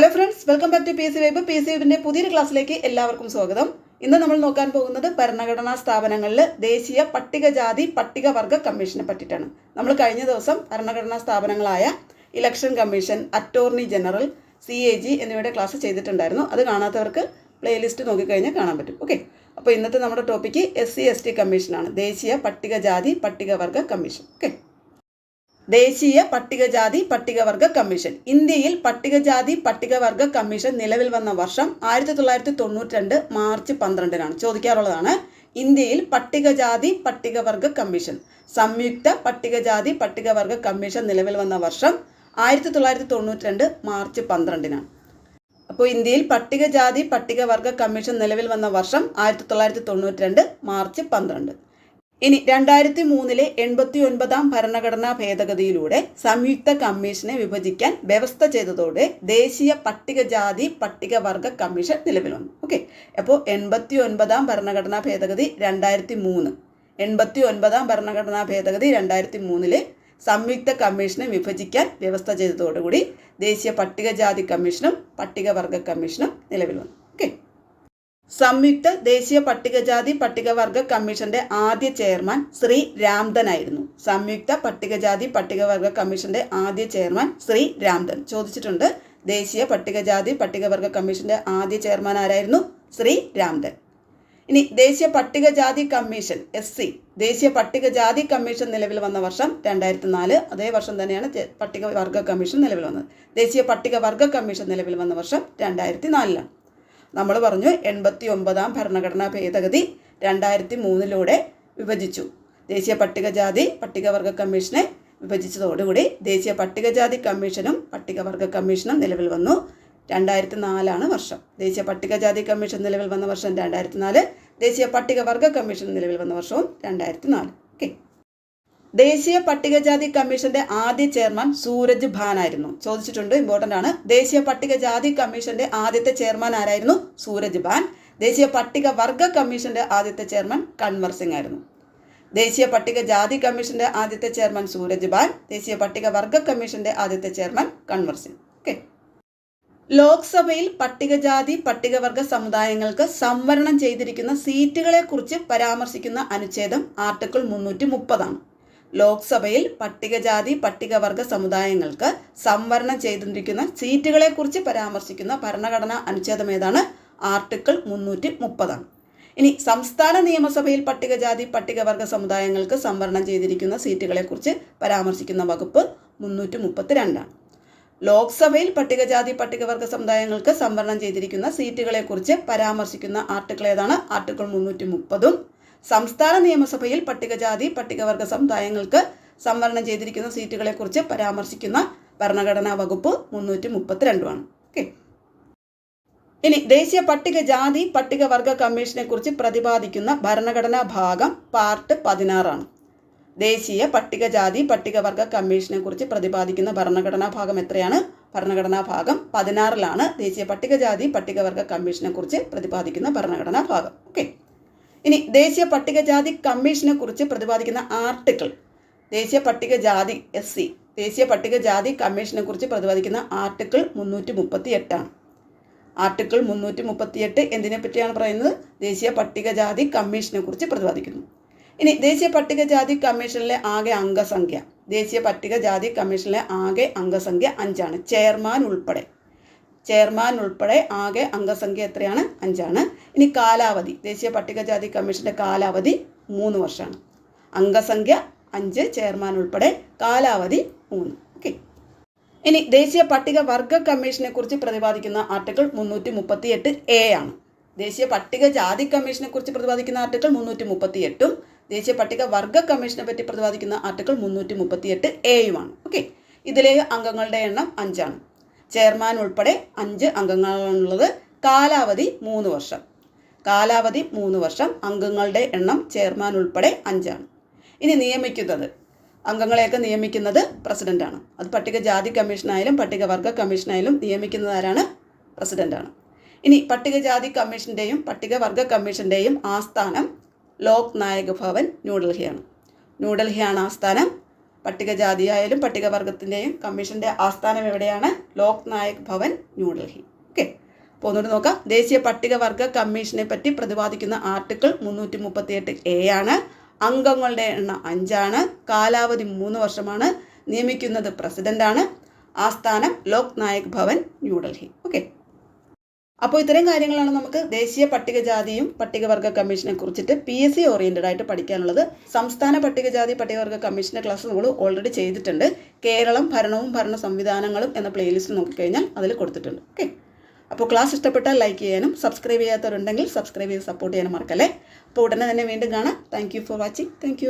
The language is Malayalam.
Hello friends welcome back to P C web P C വെബിന്റെ പുതിയൊരു ക്ലാസ്സിലേക്ക് എല്ലാവർക്കും സ്വാഗതം. ഇന്ന് നമ്മൾ നോക്കാൻ പോകുന്നത് ഭരണഘടനാ സ്ഥാപനങ്ങളിൽ ദേശീയ പട്ടികജാതി പട്ടികവർഗ കമ്മീഷനെ പറ്റിയിട്ടാണ്. നമ്മൾ കഴിഞ്ഞ ദിവസം ഭരണഘടനാ സ്ഥാപനങ്ങളായ election commission attorney general C A G എന്നിവയുടെ ക്ലാസ് ചെയ്തിട്ടുണ്ടായിരുന്നു. അത് കാണാത്തവർക്ക് പ്ലേലിസ്റ്റ് നോക്കിക്കഴിഞ്ഞാൽ കാണാൻ പറ്റും. ഓക്കെ അപ്പോൾ ഇന്നത്തെ നമ്മുടെ topic S C S T കമ്മീഷനാണ്. ദേശീയ പട്ടികജാതി പട്ടികവർഗ കമ്മീഷൻ. ഓക്കെ ദേശീയ പട്ടികജാതി പട്ടികവർഗ കമ്മീഷൻ. ഇന്ത്യയിൽ പട്ടികജാതി പട്ടികവർഗ കമ്മീഷൻ നിലവിൽ വന്ന വർഷം ആയിരത്തി തൊള്ളായിരത്തി തൊണ്ണൂറ്റി രണ്ട് മാർച്ച് പന്ത്രണ്ടിനാണ്. ചോദിക്കാറുള്ളതാണ് ഇന്ത്യയിൽ പട്ടികജാതി പട്ടികവർഗ കമ്മീഷൻ സംയുക്ത പട്ടികജാതി പട്ടികവർഗ കമ്മീഷൻ നിലവിൽ വന്ന വർഷം ആയിരത്തി തൊള്ളായിരത്തി തൊണ്ണൂറ്റി രണ്ട് മാർച്ച് പന്ത്രണ്ടിനാണ്. അപ്പോൾ ഇന്ത്യയിൽ പട്ടികജാതി പട്ടികവർഗ കമ്മീഷൻ നിലവിൽ വന്ന വർഷം ആയിരത്തി തൊള്ളായിരത്തി തൊണ്ണൂറ്റി രണ്ട് മാർച്ച് പന്ത്രണ്ട്. ഇനി രണ്ടായിരത്തി മൂന്നിലെ എൺപത്തി ഒൻപതാം ഭരണഘടനാ ഭേദഗതിയിലൂടെ സംയുക്ത കമ്മീഷനെ വിഭജിക്കാൻ വ്യവസ്ഥ ചെയ്തതോടെ ദേശീയ പട്ടികജാതി പട്ടികവർഗ കമ്മീഷൻ നിലവിൽ വന്നു ഓക്കെ. അപ്പോൾ എൺപത്തി ഒൻപതാം ഭരണഘടനാ ഭേദഗതി രണ്ടായിരത്തി മൂന്ന് എൺപത്തി ഒൻപതാം ഭരണഘടനാ ഭേദഗതി രണ്ടായിരത്തി മൂന്നിലെ സംയുക്ത കമ്മീഷനെ വിഭജിക്കാൻ വ്യവസ്ഥ ചെയ്തതോടുകൂടി ദേശീയ പട്ടികജാതി കമ്മീഷനും പട്ടികവർഗ കമ്മീഷനും നിലവിൽ വന്നു ഓക്കെ. സംയുക്ത ദേശീയ പട്ടികജാതി പട്ടികവർഗ കമ്മീഷന്റെ ആദ്യ ചെയർമാൻ ശ്രീ രാംധൻ ആയിരുന്നു. സംയുക്ത പട്ടികജാതി പട്ടികവർഗ കമ്മീഷന്റെ ആദ്യ ചെയർമാൻ ശ്രീ രാംധൻ. ചോദിച്ചിട്ടുണ്ട് ദേശീയ പട്ടികജാതി പട്ടികവർഗ കമ്മീഷന്റെ ആദ്യ ചെയർമാൻ ആരായിരുന്നു? ശ്രീ രാംധൻ. ഇനി ദേശീയ പട്ടികജാതി കമ്മീഷൻ എസ് സി. ദേശീയ പട്ടികജാതി കമ്മീഷൻ നിലവിൽ വന്ന വർഷം രണ്ടായിരത്തി നാല് അതേ വർഷം തന്നെയാണ് പട്ടികവർഗ കമ്മീഷൻ നിലവിൽ വന്നത്. ദേശീയ പട്ടികവർഗ കമ്മീഷൻ നിലവിൽ വന്ന വർഷം രണ്ടായിരത്തി നാലിലാണ് നമ്മൾ പറഞ്ഞു എൺപത്തി ഒമ്പതാം ഭരണഘടനാ ഭേദഗതി രണ്ടായിരത്തി മൂന്നിലൂടെ വിഭജിച്ചു. ദേശീയ പട്ടികജാതി പട്ടികവർഗ കമ്മീഷനെ വിഭജിച്ചതോടുകൂടി ദേശീയ പട്ടികജാതി കമ്മീഷനും പട്ടികവർഗ കമ്മീഷനും നിലവിൽ വന്നു. രണ്ടായിരത്തി നാലാണ് വർഷം. ദേശീയ പട്ടികജാതി കമ്മീഷൻ നിലവിൽ വന്ന വർഷം രണ്ടായിരത്തി നാല് ദേശീയ പട്ടികവർഗ കമ്മീഷൻ നിലവിൽ വന്ന വർഷവും രണ്ടായിരത്തി നാല് ഓക്കെ ദേശീയ പട്ടികജാതി കമ്മീഷന്റെ ആദ്യ ചെയർമാൻ സൂരജ് ഭാൻ ആയിരുന്നു ചോദിച്ചിട്ടുണ്ട് ഇമ്പോർട്ടന്റ് ആണ്. ദേശീയ പട്ടികജാതി കമ്മീഷന്റെ ആദ്യത്തെ ചെയർമാൻ ആരായിരുന്നു? സൂരജ് ഭാൻ. ദേശീയ പട്ടിക വർഗ കമ്മീഷന്റെ ആദ്യത്തെ ചെയർമാൻ കൺവർ സിംഗ് ആയിരുന്നു. ദേശീയ പട്ടിക ജാതി കമ്മീഷന്റെ ആദ്യത്തെ ചെയർമാൻ സൂരജ് ഭാൻ. ദേശീയ പട്ടിക വർഗ കമ്മീഷന്റെ ആദ്യത്തെ ചെയർമാൻ കൺവർ സിംഗ്. ഓക്കെ ലോക്സഭയിൽ പട്ടികജാതി പട്ടികവർഗ സമുദായങ്ങൾക്ക് സംവരണം ചെയ്തിരിക്കുന്ന സീറ്റുകളെക്കുറിച്ച് പരാമർശിക്കുന്ന അനുച്ഛേദം ആർട്ടിക്കിൾ മുന്നൂറ്റി മുപ്പതാണ്. ലോക്സഭയിൽ പട്ടികജാതി പട്ടികവർഗ സമുദായങ്ങൾക്ക് സംവരണം ചെയ്തിരിക്കുന്ന സീറ്റുകളെ കുറിച്ച് പരാമർശിക്കുന്ന ഭരണഘടനാ അനുച്ഛേദം ഏതാണ്? ആർട്ടിക്കിൾ മുന്നൂറ്റി മുപ്പതാണ് ഇനി സംസ്ഥാന നിയമസഭയിൽ പട്ടികജാതി പട്ടികവർഗ സമുദായങ്ങൾക്ക് സംവരണം ചെയ്തിരിക്കുന്ന സീറ്റുകളെ കുറിച്ച് പരാമർശിക്കുന്ന വകുപ്പ് മുന്നൂറ്റി മുപ്പത്തി രണ്ടാണ് ലോക്സഭയിൽ പട്ടികജാതി പട്ടികവർഗ സമുദായങ്ങൾക്ക് സംവരണം ചെയ്തിരിക്കുന്ന സീറ്റുകളെ കുറിച്ച് പരാമർശിക്കുന്ന ആർട്ടിക്കിൾ ഏതാണ്? ആർട്ടിക്കിൾ മുന്നൂറ്റി മുപ്പതും സംസ്ഥാന നിയമസഭയിൽ പട്ടികജാതി പട്ടികവർഗ സമുദായങ്ങൾക്ക് സംവരണം ചെയ്തിരിക്കുന്ന സീറ്റുകളെക്കുറിച്ച് പരാമർശിക്കുന്ന ഭരണഘടനാ വകുപ്പ് മുന്നൂറ്റി മുപ്പത്തിരണ്ടുമാണ് ഓക്കെ. ഇനി ദേശീയ പട്ടികജാതി പട്ടികവർഗ കമ്മീഷനെ കുറിച്ച് പ്രതിപാദിക്കുന്ന ഭരണഘടനാ ഭാഗം പാർട്ട് പതിനാറാണ്. ദേശീയ പട്ടികജാതി പട്ടികവർഗ കമ്മീഷനെ കുറിച്ച് പ്രതിപാദിക്കുന്ന ഭരണഘടനാ ഭാഗം എത്രയാണ്? ഭരണഘടനാ ഭാഗം പതിനാറിലാണ്. ദേശീയ പട്ടികജാതി പട്ടികവർഗ കമ്മീഷനെ കുറിച്ച് പ്രതിപാദിക്കുന്ന ഭരണഘടനാ ഭാഗം. ഓക്കെ. ഇനി ദേശീയ പട്ടികജാതി കമ്മീഷനെ കുറിച്ച് പ്രതിപാദിക്കുന്ന ആർട്ടിക്കിൾ. ദേശീയ പട്ടികജാതി എസ് സി. ദേശീയ പട്ടികജാതി കമ്മീഷനെ കുറിച്ച് പ്രതിപാദിക്കുന്ന ആർട്ടിക്കിൾ മുന്നൂറ്റി മുപ്പത്തി എട്ടാണ് ആർട്ടിക്കിൾ മുന്നൂറ്റി മുപ്പത്തിയെട്ട് എന്തിനെ പറ്റിയാണ് പറയുന്നത്? ദേശീയ പട്ടികജാതി കമ്മീഷനെ കുറിച്ച് പ്രതിപാദിക്കുന്നു. ഇനി ദേശീയ പട്ടികജാതി കമ്മീഷനിലെ ആകെ അംഗസംഖ്യ. ദേശീയ പട്ടികജാതി കമ്മീഷനിലെ ആകെ അംഗസംഖ്യ അഞ്ചാണ്. ചെയർമാൻ ഉൾപ്പെടെ. ചെയർമാൻ ഉൾപ്പെടെ ആകെ അംഗസംഖ്യ എത്രയാണ്? അഞ്ചാണ്. ഇനി കാലാവധി. ദേശീയ പട്ടികജാതി കമ്മീഷന്റെ കാലാവധി മൂന്ന് വർഷമാണ് അംഗസംഖ്യ അഞ്ച് ചെയർമാൻ ഉൾപ്പെടെ കാലാവധി മൂന്ന്. ഓക്കെ. ഇനി ദേശീയ പട്ടിക വർഗ കമ്മീഷനെ കുറിച്ച് പ്രതിപാദിക്കുന്ന ആർട്ടിക്കിൾ മുന്നൂറ്റി മുപ്പത്തി എട്ട് എ ആണ്. ദേശീയ പട്ടിക ജാതി കമ്മീഷനെ കുറിച്ച് പ്രതിപാദിക്കുന്ന ആർട്ടിക്കിൾ മുന്നൂറ്റി മുപ്പത്തി എട്ടും ദേശീയ പട്ടിക വർഗ കമ്മീഷനെ പറ്റി പ്രതിപാദിക്കുന്ന ആർട്ടിക്കിൾ മുന്നൂറ്റി മുപ്പത്തി എട്ട് എയുമാണ്. ഓക്കെ. ഇതിലെ അംഗങ്ങളുടെ എണ്ണം അഞ്ചാണ്. ചെയർമാൻ ഉൾപ്പെടെ അഞ്ച് അംഗങ്ങളാണുള്ളത്. കാലാവധി മൂന്ന് വർഷം. കാലാവധി മൂന്ന് വർഷം അംഗങ്ങളുടെ എണ്ണം ചെയർമാൻ ഉൾപ്പെടെ അഞ്ചാണ്. ഇനി നിയമിക്കുന്നത്. അംഗങ്ങളെയൊക്കെ നിയമിക്കുന്നത് പ്രസിഡന്റാണ്. അത് പട്ടികജാതി കമ്മീഷനായാലും പട്ടികവർഗ കമ്മീഷനായാലും നിയമിക്കുന്നതാരാണ് പ്രസിഡന്റാണ്. ഇനി പട്ടികജാതി കമ്മീഷന്റെയും പട്ടികവർഗ കമ്മീഷന്റെയും ആസ്ഥാനം ലോക് നായക് ഭവൻ ന്യൂഡൽഹിയാണ്. ന്യൂഡൽഹിയാണ് ആസ്ഥാനം. പട്ടികജാതിയായാലും പട്ടികവർഗത്തിന്റെയും കമ്മീഷന്റെ ആസ്ഥാനം എവിടെയാണ്? ലോക് നായക് ഭവൻ ന്യൂഡൽഹി ഓക്കെ. അപ്പോൾ ഒന്നുകൂടി നോക്കാം. ദേശീയ പട്ടികവർഗ കമ്മീഷനെ പറ്റി പ്രതിപാദിക്കുന്ന ആർട്ടിക്കിൾ മുന്നൂറ്റി മുപ്പത്തിയെട്ട് എ ആണ്. അംഗങ്ങളുടെ എണ്ണം അഞ്ചാണ്. കാലാവധി മൂന്ന് വർഷമാണ്. നിയമിക്കുന്നത് പ്രസിഡന്റാണ്. ആസ്ഥാനം ലോക് നായക് ഭവൻ ന്യൂഡൽഹി ഓക്കെ. അപ്പോൾ ഇത്രയും കാര്യങ്ങളാണ് നമുക്ക് ദേശീയ പട്ടികജാതിയും പട്ടികവർഗ കമ്മീഷനെ കുറിച്ചിട്ട് പി എസ് സി ഓറിയന്റഡ് ആയിട്ട് പഠിക്കാനുള്ളത്. സംസ്ഥാന പട്ടികജാതി പട്ടികവർഗ കമ്മീഷന്റെ ക്ലാസ് നമ്മൾ ഓൾറെഡി ചെയ്തിട്ടുണ്ട്. കേരളം ഭരണവും ഭരണ സംവിധാനങ്ങളും എന്ന പ്ലേലിസ്റ്റ് നോക്കിക്കഴിഞ്ഞാൽ അതിൽ കൊടുത്തിട്ടുണ്ട്. ഓക്കെ അപ്പോൾ ക്ലാസ് ഇഷ്ടപ്പെട്ടാൽ ലൈക്ക് ചെയ്യാനും സബ്സ്ക്രൈബ് ചെയ്യാത്തവരുണ്ടെങ്കിൽ സബ്സ്ക്രൈബ് ചെയ്ത് സപ്പോർട്ട് ചെയ്യാനും മറക്കല്ലേ? അപ്പോൾ ഉടനെ തന്നെ വീണ്ടും കാണാം. Thank for watching thank